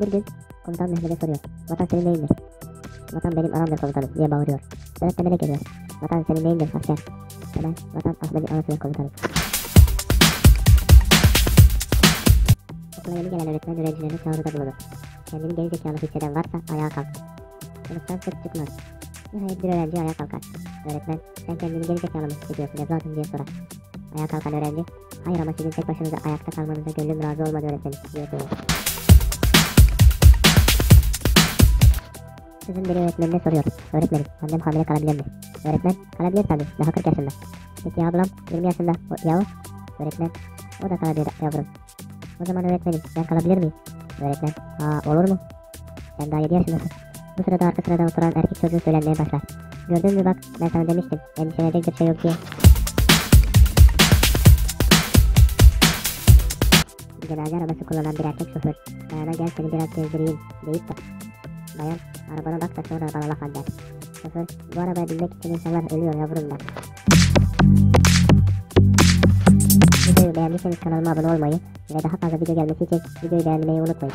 Bir gün komutan Mehmet'e soruyor. Vatan senin neyindir? Vatan benim anamdır komutanım diye bağırıyor. Öğretmenlere geliyor. Vatan senin neyindir asker? Hemen vatan Ahmet'in anasıdır komutanım. Okula yeni gelen öğretmen öğrencilerine çağrıda bulunur. Kendini geri zekalı hisseden varsa ayağa kalk. Sınıftan sık çıkmaz. Nihayet bir öğrenci ayağa kalkar. Öğretmen sen kendini geri zekalı mı hissediyorsun evladım diye sorar. Ayağa kalkan öğrenci hayır ama sizin tek başınıza ayakta kalmanıza gönlüm razı olmadı öğretmenim diye sorar. Kızın biri öğretmenine soruyor. Öğretmenim annem hamile kalabilir mi? Öğretmen kalabilir tabii daha 40 yaşında. Peki ablam 20 yaşında o, ya o? Öğretmen o da kalabilir yavrum. O zaman öğretmenim ben kalabilir miyim? Öğretmen aa olur mu? Sen daha 7 yaşındasın. Bu sırada arka sırada oturan erkek çocuğu söylenmeye başlar. Gördün mü bak ben sana demiştim endişelenecek bir şey yok diye. Cenaze arabası kullanan bir erkek şoför. Bayana gel seni biraz gezdireyim deyip de. Bayan arabana bak da sonra bana laf eder. Şoför bu arabaya binmek için insanlar ölüyor yavrum der. Videoyu beğendiyseniz kanalıma abone olmayı ve daha fazla video gelmesi için videoyu beğenmeyi unutmayın.